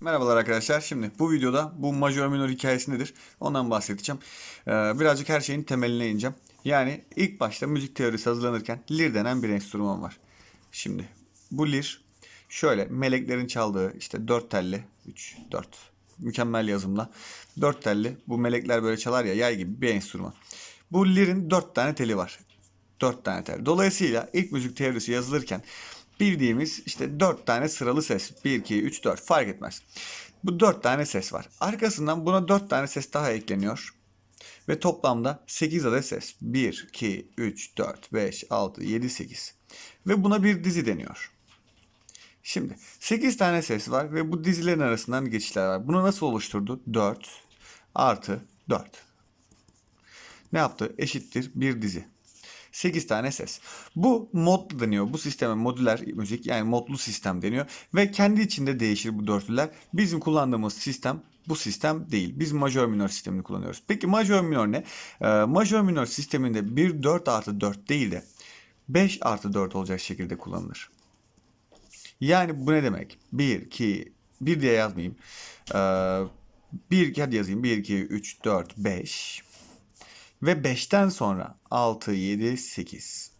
Merhabalar arkadaşlar. Şimdi bu videoda bu majör minor hikayesi nedir? Ondan bahsedeceğim. Ee, birazcık her şeyin temeline ineceğim. Yani ilk başta müzik teorisi hazırlanırken lir denen bir enstrüman var. Şimdi bu lir şöyle meleklerin çaldığı işte dört telli 3 4 mükemmel yazımla dört telli bu melekler böyle çalar ya yay gibi bir enstrüman. Bu lirin dört tane teli var. Dört tane tel. Dolayısıyla ilk müzik teorisi yazılırken bildiğimiz işte dört tane sıralı ses. 1, 2, 3, 4 fark etmez. Bu dört tane ses var. Arkasından buna dört tane ses daha ekleniyor. Ve toplamda 8 adet ses. 1, 2, 3, 4, 5, 6, 7, 8. Ve buna bir dizi deniyor. Şimdi 8 tane ses var ve bu dizilerin arasından geçişler var. Bunu nasıl oluşturdu? 4 artı 4. Ne yaptı? Eşittir bir dizi. 8 tane ses. Bu modlu deniyor. Bu sisteme modüler müzik yani modlu sistem deniyor. Ve kendi içinde değişir bu dörtlüler. Bizim kullandığımız sistem bu sistem değil. Biz majör minör sistemini kullanıyoruz. Peki majör minör ne? Ee, majör minör sisteminde 1 4 artı 4 değil de 5 artı 4 olacak şekilde kullanılır. Yani bu ne demek? 1, 2, 1 diye yazmayayım. Ee, 1, hadi yazayım. 1, 2, 3, 4, 5. Ve 5'ten sonra 6, 7, 8.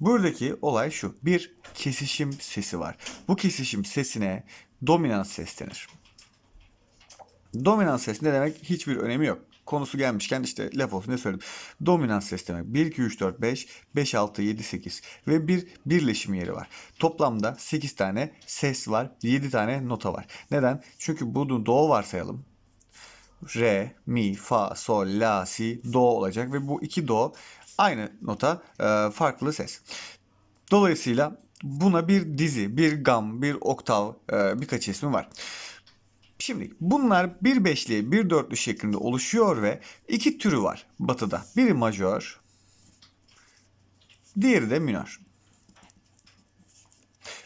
Buradaki olay şu. Bir kesişim sesi var. Bu kesişim sesine dominant ses denir. Dominant ses ne demek? Hiçbir önemi yok. Konusu gelmişken işte laf olsun ne söyledim. Dominant ses demek. 1, 2, 3, 4, 5, 5, 6, 7, 8 ve bir birleşim yeri var. Toplamda 8 tane ses var. 7 tane nota var. Neden? Çünkü bunu do varsayalım. Re, mi, fa, sol, la, si, do olacak ve bu iki do aynı nota e, farklı ses. Dolayısıyla buna bir dizi, bir gam, bir oktav e, birkaç ismi var. Şimdi bunlar bir beşli, bir dörtlü şeklinde oluşuyor ve iki türü var batıda. Biri majör, diğeri de minör.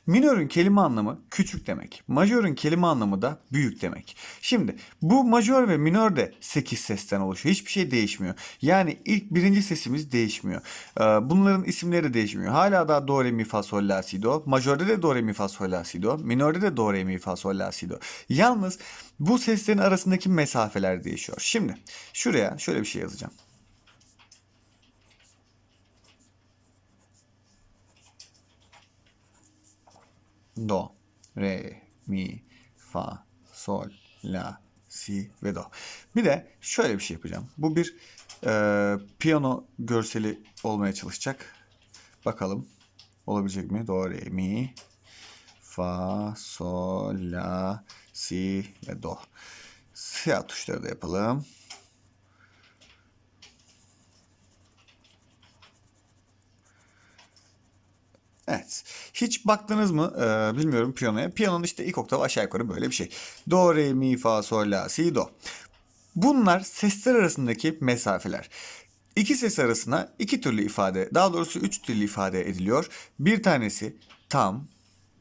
Minörün kelime anlamı küçük demek. Majörün kelime anlamı da büyük demek. Şimdi bu majör ve minör de 8 sesten oluşuyor. Hiçbir şey değişmiyor. Yani ilk birinci sesimiz değişmiyor. Ee, Bunların isimleri de değişmiyor. Hala da do, re, mi, fa, sol, la, si, do. Majörde de do, re, mi, fa, sol, la, si, do. Minörde de do, re, mi, fa, sol, la, si, do. Yalnız bu seslerin arasındaki mesafeler değişiyor. Şimdi şuraya şöyle bir şey yazacağım. Do, re, mi, fa, sol, la, si ve do. Bir de şöyle bir şey yapacağım. Bu bir e, piyano görseli olmaya çalışacak. Bakalım olabilecek mi? Do, re, mi, fa, sol, la, si ve do. Siyah tuşları da yapalım. Evet. Hiç baktınız mı ee, bilmiyorum piyanoya. Piyanonun işte ilk oktav aşağı yukarı böyle bir şey. Do, re, mi, fa, sol, la, si, do. Bunlar sesler arasındaki mesafeler. İki ses arasına iki türlü ifade, daha doğrusu üç türlü ifade ediliyor. Bir tanesi tam,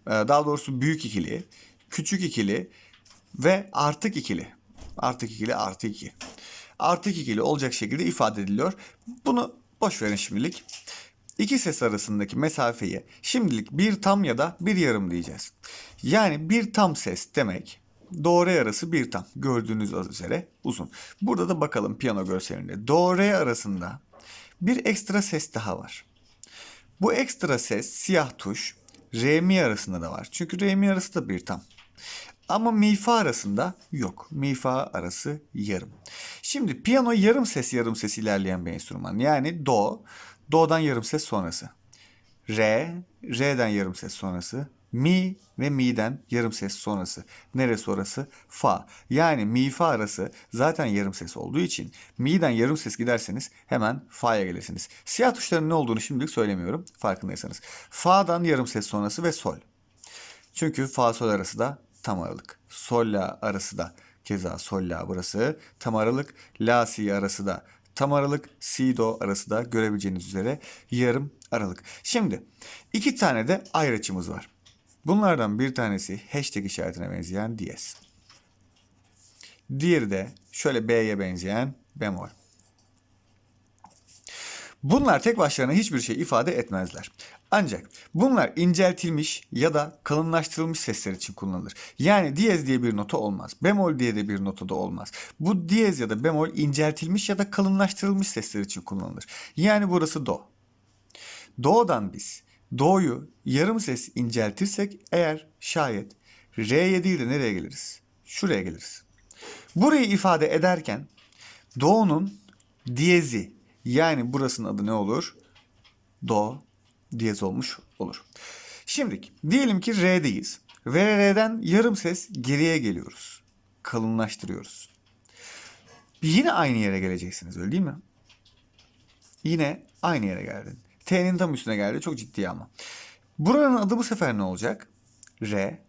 e, daha doğrusu büyük ikili, küçük ikili ve artık ikili. Artık ikili, artı iki. Artık ikili olacak şekilde ifade ediliyor. Bunu boş verin şimdilik. İki ses arasındaki mesafeyi şimdilik bir tam ya da bir yarım diyeceğiz. Yani bir tam ses demek do re arası bir tam. Gördüğünüz üzere uzun. Burada da bakalım piyano görselinde. Do re arasında bir ekstra ses daha var. Bu ekstra ses siyah tuş re mi arasında da var. Çünkü re mi arası da bir tam. Ama mi fa arasında yok. Mi fa arası yarım. Şimdi piyano yarım ses yarım ses ilerleyen bir enstrüman. Yani do, do'dan yarım ses sonrası. Re, re'den yarım ses sonrası. Mi ve mi'den yarım ses sonrası. Neresi orası? Fa. Yani mi fa arası zaten yarım ses olduğu için mi'den yarım ses giderseniz hemen fa'ya gelirsiniz. Siyah tuşların ne olduğunu şimdilik söylemiyorum farkındaysanız. Fa'dan yarım ses sonrası ve sol. Çünkü fa sol arası da tam aralık. Sol la arası da keza sol la burası tam aralık. La si arası da tam aralık. Si do arası da görebileceğiniz üzere yarım aralık. Şimdi iki tane de ayrıçımız var. Bunlardan bir tanesi hashtag işaretine benzeyen diyez. Diğeri de şöyle B'ye benzeyen bemol. Bunlar tek başlarına hiçbir şey ifade etmezler. Ancak bunlar inceltilmiş ya da kalınlaştırılmış sesler için kullanılır. Yani diyez diye bir nota olmaz. Bemol diye de bir nota da olmaz. Bu diyez ya da bemol inceltilmiş ya da kalınlaştırılmış sesler için kullanılır. Yani burası do. Do'dan biz do'yu yarım ses inceltirsek eğer şayet re'ye değil de nereye geliriz? Şuraya geliriz. Burayı ifade ederken do'nun diyezi yani burasının adı ne olur? Do diyez olmuş olur. Şimdi diyelim ki re'deyiz ve re'den yarım ses geriye geliyoruz. Kalınlaştırıyoruz. Yine aynı yere geleceksiniz öyle değil mi? Yine aynı yere geldin. T'nin tam üstüne geldi. Çok ciddi ama. Buranın adı bu sefer ne olacak? Re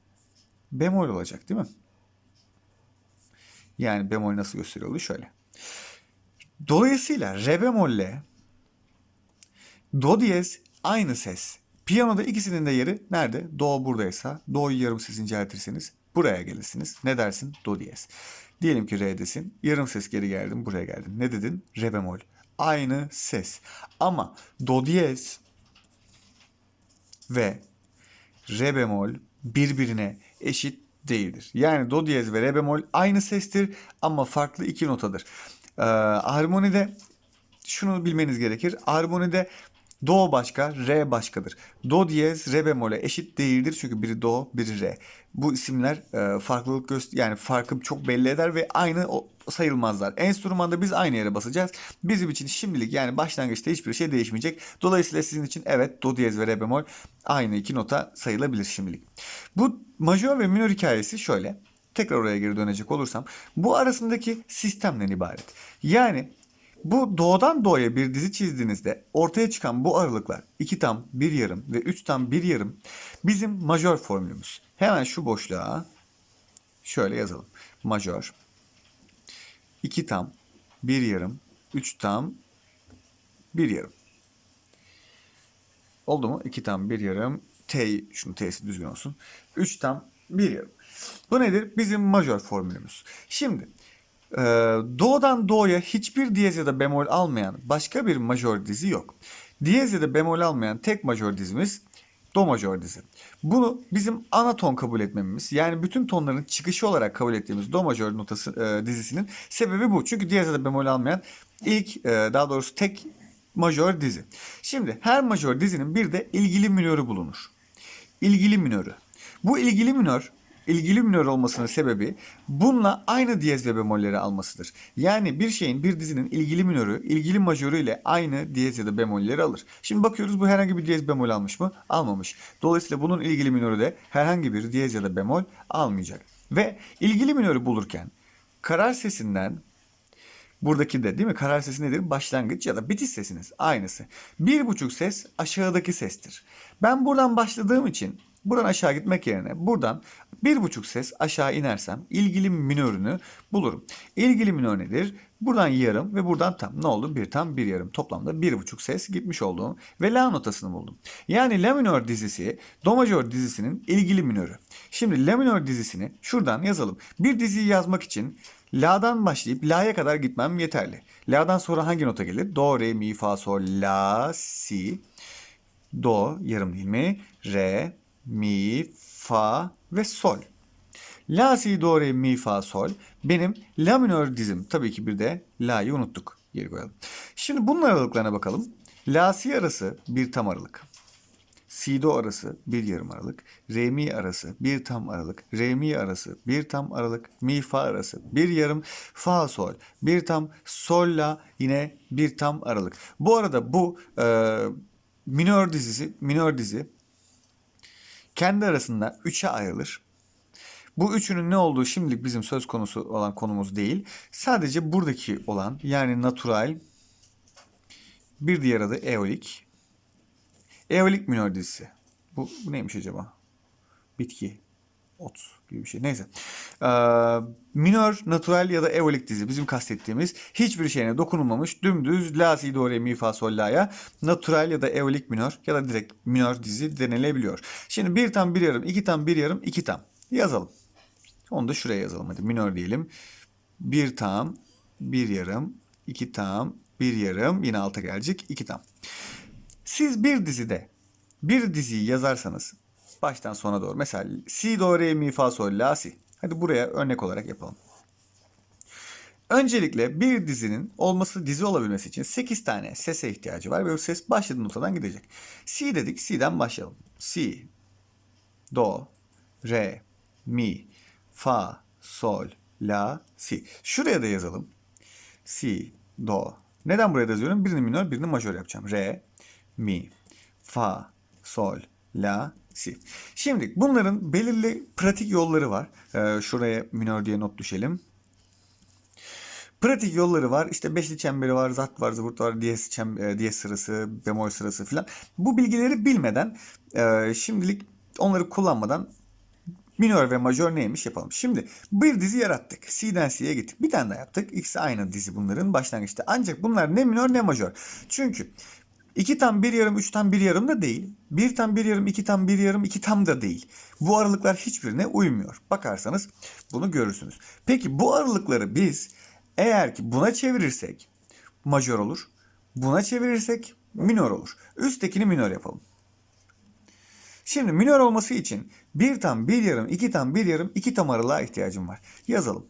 bemol olacak değil mi? Yani bemol nasıl gösteriyordu? Şöyle. Dolayısıyla re bemolle do diyez aynı ses. Piyanoda ikisinin de yeri nerede? Do buradaysa do'yu yarım ses inceltirseniz buraya gelirsiniz. Ne dersin? Do diyez. Diyelim ki re'desin. Yarım ses geri geldin buraya geldin. Ne dedin? Re bemol. Aynı ses. Ama do diyez ve re bemol birbirine eşit değildir. Yani do diyez ve re bemol aynı sestir ama farklı iki notadır. Ee, armonide şunu bilmeniz gerekir. Armonide do başka, re başkadır. Do diyez re bemole eşit değildir çünkü biri do, biri re. Bu isimler e, farklılık göster yani farkı çok belli eder ve aynı sayılmazlar. Enstrümanda biz aynı yere basacağız. Bizim için şimdilik yani başlangıçta hiçbir şey değişmeyecek. Dolayısıyla sizin için evet do diyez ve re bemol aynı iki nota sayılabilir şimdilik. Bu majör ve minör hikayesi şöyle. Tekrar oraya geri dönecek olursam bu arasındaki sistemden ibaret. Yani bu doğudan doğuya bir dizi çizdiğinizde ortaya çıkan bu aralıklar 2 tam 1 yarım ve 3 tam 1 yarım bizim majör formülümüz. Hemen şu boşluğa şöyle yazalım. Majör 2 tam 1 yarım 3 tam 1 yarım. Oldu mu? 2 tam 1 yarım. T, şunu T'si düzgün olsun. 3 tam 1 yarım. Bu nedir? Bizim majör formülümüz. Şimdi ee, Do'dan Do'ya hiçbir diyez ya da bemol almayan başka bir majör dizi yok. Diyez ya da bemol almayan tek majör dizimiz Do majör dizi. Bunu bizim ana ton kabul etmemiz yani bütün tonların çıkışı olarak kabul ettiğimiz Do majör notası e, dizisinin sebebi bu. Çünkü diyez ya da bemol almayan ilk e, daha doğrusu tek majör dizi. Şimdi her majör dizinin bir de ilgili minörü bulunur. İlgili minörü. Bu ilgili minör ilgili minör olmasının sebebi bununla aynı diyez ve bemolleri almasıdır. Yani bir şeyin bir dizinin ilgili minörü ilgili majörü ile aynı diyez ya da bemolleri alır. Şimdi bakıyoruz bu herhangi bir diyez bemol almış mı? Almamış. Dolayısıyla bunun ilgili minörü de herhangi bir diyez ya da bemol almayacak. Ve ilgili minörü bulurken karar sesinden Buradaki de değil mi? Karar sesi nedir? Başlangıç ya da bitiş sesiniz. Aynısı. Bir buçuk ses aşağıdaki sestir. Ben buradan başladığım için buradan aşağı gitmek yerine buradan bir buçuk ses aşağı inersem ilgili minörünü bulurum. İlgili minör nedir? Buradan yarım ve buradan tam. Ne oldu? Bir tam bir yarım. Toplamda bir buçuk ses gitmiş olduğum ve la notasını buldum. Yani la minör dizisi do majör dizisinin ilgili minörü. Şimdi la minör dizisini şuradan yazalım. Bir diziyi yazmak için La'dan başlayıp La'ya kadar gitmem yeterli. La'dan sonra hangi nota gelir? Do, re, mi, fa, sol, la, si. Do, yarım değil mi? Re, mi, fa ve sol. La, si, do, re, mi, fa, sol. Benim la minör dizim. Tabii ki bir de la'yı unuttuk. Geri koyalım. Şimdi bunun aralıklarına bakalım. La, si arası bir tam aralık. Si do arası bir yarım aralık. Re mi arası bir tam aralık. Re mi arası bir tam aralık. Mi fa arası bir yarım. Fa sol bir tam. Sol la yine bir tam aralık. Bu arada bu e, minör dizisi minör dizi kendi arasında üçe ayrılır. Bu üçünün ne olduğu şimdilik bizim söz konusu olan konumuz değil. Sadece buradaki olan yani natural bir diğer adı eolik Eolik minör dizisi. Bu, bu neymiş acaba? Bitki. Ot gibi bir şey. Neyse. Ee, minör, natural ya da eolik dizi bizim kastettiğimiz hiçbir şeyine dokunulmamış dümdüz la si do re mi fa sol la'ya natural ya da eolik minör ya da direkt minör dizi denilebiliyor. Şimdi bir tam bir yarım, iki tam bir yarım, iki tam. Yazalım. Onu da şuraya yazalım hadi. Minör diyelim. Bir tam, bir yarım, iki tam, bir yarım. Yine alta gelecek. iki tam. Siz bir dizide bir diziyi yazarsanız baştan sona doğru mesela si do re mi fa sol la si. Hadi buraya örnek olarak yapalım. Öncelikle bir dizinin olması dizi olabilmesi için 8 tane sese ihtiyacı var ve bu ses başladığı notadan gidecek. Si dedik, si'den başlayalım. Si, do, re, mi, fa, sol, la, si. Şuraya da yazalım. Si, do. Neden buraya da yazıyorum? Birini minör, birini majör yapacağım. Re, mi, fa, sol, la, Şimdi bunların belirli pratik yolları var. Ee, şuraya minör diye not düşelim. Pratik yolları var. İşte beşli çemberi var, zat var, zıvırt var, diyez, çem, e, diyez sırası, bemol sırası filan. Bu bilgileri bilmeden e, şimdilik onları kullanmadan minör ve majör neymiş yapalım. Şimdi bir dizi yarattık. C'den C'ye gittik. Bir tane daha yaptık. İkisi aynı dizi bunların başlangıçta. Ancak bunlar ne minör ne majör. Çünkü iki tam bir yarım, üç tam bir yarım da değil. Bir tam bir yarım, iki tam bir yarım, iki tam da değil. Bu aralıklar hiçbirine uymuyor. Bakarsanız bunu görürsünüz. Peki bu aralıkları biz eğer ki buna çevirirsek majör olur. Buna çevirirsek minör olur. Üsttekini minör yapalım. Şimdi minör olması için bir tam, bir yarım, iki tam, bir yarım, iki tam aralığa ihtiyacım var. Yazalım.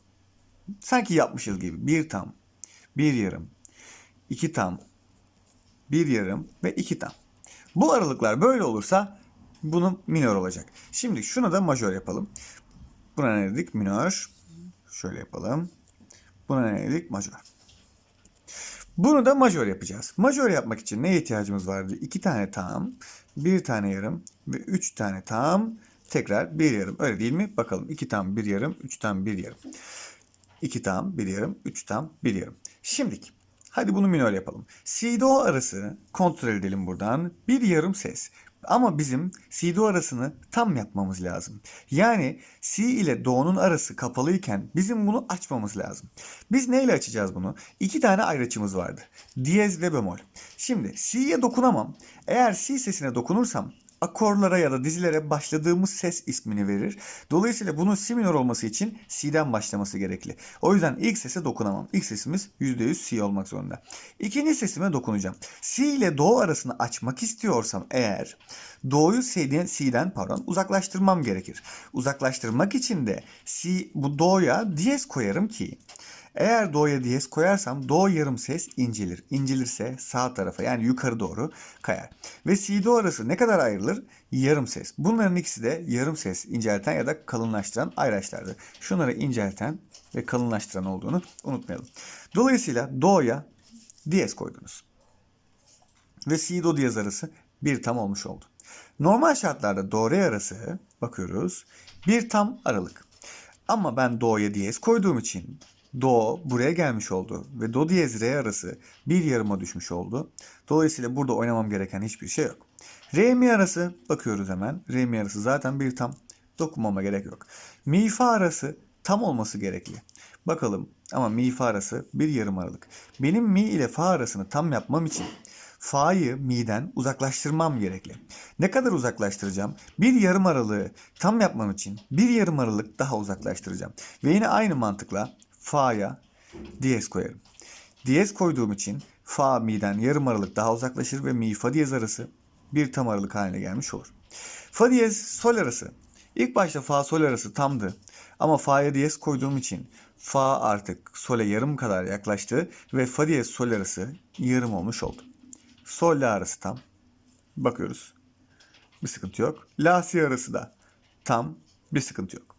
Sanki yapmışız gibi. Bir tam, bir yarım, iki tam, bir yarım ve iki tam. Bu aralıklar böyle olursa bunun minör olacak. Şimdi şunu da majör yapalım. Buna ne dedik? Minör. Şöyle yapalım. Buna ne dedik? Majör. Bunu da majör yapacağız. Majör yapmak için neye ihtiyacımız vardı? İki tane tam, bir tane yarım ve üç tane tam, tekrar bir yarım. Öyle değil mi? Bakalım. İki tam, bir yarım, üç tam, bir yarım. İki tam, bir yarım, üç tam, bir yarım. Şimdiki. Hadi bunu minör yapalım. Si do arası kontrol edelim buradan. Bir yarım ses. Ama bizim si do arasını tam yapmamız lazım. Yani si ile do'nun arası kapalıyken bizim bunu açmamız lazım. Biz neyle açacağız bunu? İki tane ayraçımız vardı. Diyez ve bemol. Şimdi si'ye dokunamam. Eğer si sesine dokunursam akorlara ya da dizilere başladığımız ses ismini verir. Dolayısıyla bunun si minör olması için si'den başlaması gerekli. O yüzden ilk sese dokunamam. İlk sesimiz %100 si olmak zorunda. İkinci sesime dokunacağım. Si ile do arasını açmak istiyorsam eğer do'yu si'den, si'den pardon uzaklaştırmam gerekir. Uzaklaştırmak için de si bu do'ya diyez koyarım ki eğer do'ya diyez koyarsam do yarım ses incelir. İncelirse sağ tarafa yani yukarı doğru kayar. Ve si do arası ne kadar ayrılır? Yarım ses. Bunların ikisi de yarım ses incelten ya da kalınlaştıran ayraçlardır. Şunları incelten ve kalınlaştıran olduğunu unutmayalım. Dolayısıyla do'ya diyez koydunuz. Ve si do diyez arası bir tam olmuş oldu. Normal şartlarda do re arası bakıyoruz bir tam aralık. Ama ben do'ya diyez koyduğum için do buraya gelmiş oldu ve do diyez re arası bir yarıma düşmüş oldu. Dolayısıyla burada oynamam gereken hiçbir şey yok. Re mi arası bakıyoruz hemen. Re mi arası zaten bir tam. Dokunmama gerek yok. Mi fa arası tam olması gerekli. Bakalım ama mi fa arası bir yarım aralık. Benim mi ile fa arasını tam yapmam için fa'yı mi'den uzaklaştırmam gerekli. Ne kadar uzaklaştıracağım? Bir yarım aralığı tam yapmam için bir yarım aralık daha uzaklaştıracağım. Ve yine aynı mantıkla fa'ya diyez koyarım. Diyez koyduğum için fa mi'den yarım aralık daha uzaklaşır ve mi fa diyez arası bir tam aralık haline gelmiş olur. Fa diyez sol arası. İlk başta fa sol arası tamdı. Ama fa'ya diyez koyduğum için fa artık sole yarım kadar yaklaştı ve fa diyez sol arası yarım olmuş oldu. Sol la arası tam. Bakıyoruz. Bir sıkıntı yok. La si arası da tam. Bir sıkıntı yok.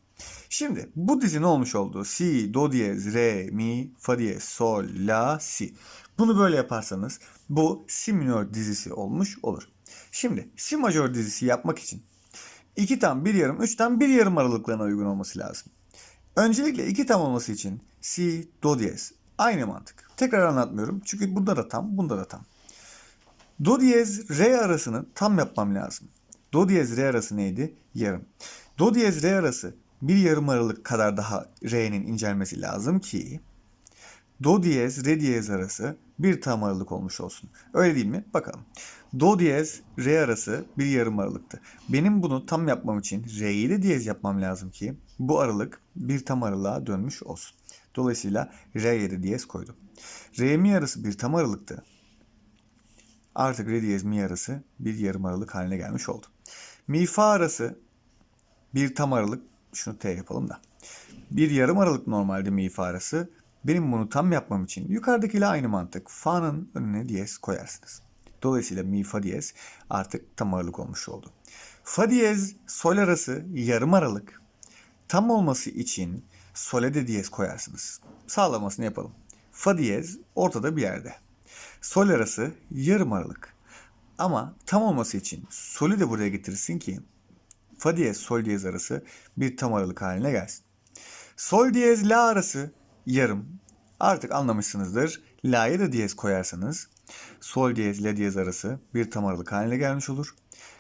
Şimdi bu dizi ne olmuş oldu? Si, do diyez, re, mi, fa diyez, sol, la, si. Bunu böyle yaparsanız bu si minör dizisi olmuş olur. Şimdi si majör dizisi yapmak için iki tam, bir yarım, üç tam, bir yarım aralıklarına uygun olması lazım. Öncelikle iki tam olması için si, do diyez. Aynı mantık. Tekrar anlatmıyorum. Çünkü bunda da tam, bunda da tam. Do diyez, re arasını tam yapmam lazım. Do diyez, re arası neydi? Yarım. Do diyez, re arası bir yarım aralık kadar daha re'nin incelmesi lazım ki do diyez, re diyez arası bir tam aralık olmuş olsun. Öyle değil mi? Bakalım. Do diyez, re arası bir yarım aralıktı. Benim bunu tam yapmam için re'yi de diyez yapmam lazım ki bu aralık bir tam aralığa dönmüş olsun. Dolayısıyla re'ye de diyez koydum. Re mi arası bir tam aralıktı. artık re diyez mi arası bir yarım aralık haline gelmiş oldu. Mi fa arası bir tam aralık şunu T yapalım da. Bir yarım aralık normalde mi fa arası. Benim bunu tam yapmam için yukarıdakiyle aynı mantık. Fa'nın önüne diyez koyarsınız. Dolayısıyla mi fa diyez artık tam aralık olmuş oldu. Fa diyez sol arası yarım aralık. Tam olması için sole de diyez koyarsınız. Sağlamasını yapalım. Fa diyez ortada bir yerde. Sol arası yarım aralık. Ama tam olması için solü de buraya getirirsin ki fa diyez sol diyez arası bir tam aralık haline gelsin. Sol diyez la arası yarım. Artık anlamışsınızdır. La'ya da diyez koyarsanız sol diyez la diyez arası bir tam aralık haline gelmiş olur.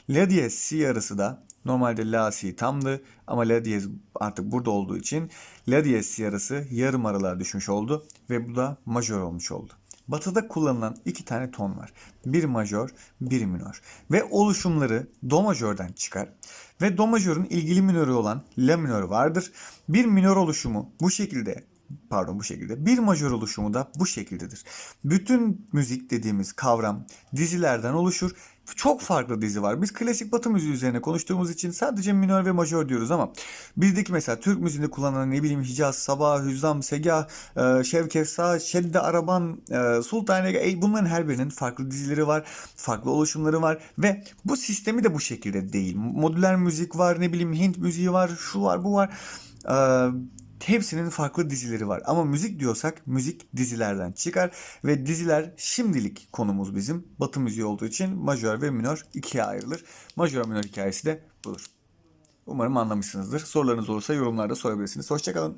La diyez si arası da normalde la si tamdı ama la diyez artık burada olduğu için la diyez si arası yarım aralığa düşmüş oldu ve bu da majör olmuş oldu. Batı'da kullanılan iki tane ton var. Bir majör, bir minör. Ve oluşumları do majörden çıkar. Ve do majörün ilgili minörü olan la minör vardır. Bir minör oluşumu bu şekilde pardon bu şekilde. Bir majör oluşumu da bu şekildedir. Bütün müzik dediğimiz kavram dizilerden oluşur. Çok farklı dizi var. Biz klasik batı müziği üzerine konuştuğumuz için sadece minör ve majör diyoruz ama bizdeki mesela Türk müziğinde kullanılan ne bileyim Hicaz, Sabah, Hüzzam, Segah, e, Şevkefsa, Şedde, Araban, e, Sultaniye e, bunların her birinin farklı dizileri var, farklı oluşumları var ve bu sistemi de bu şekilde değil. Modüler müzik var, ne bileyim Hint müziği var, şu var, bu var. E, Hepsinin farklı dizileri var. Ama müzik diyorsak müzik dizilerden çıkar. Ve diziler şimdilik konumuz bizim. Batı müziği olduğu için majör ve minör ikiye ayrılır. Majör minör hikayesi de budur. Umarım anlamışsınızdır. Sorularınız olursa yorumlarda sorabilirsiniz. Hoşçakalın.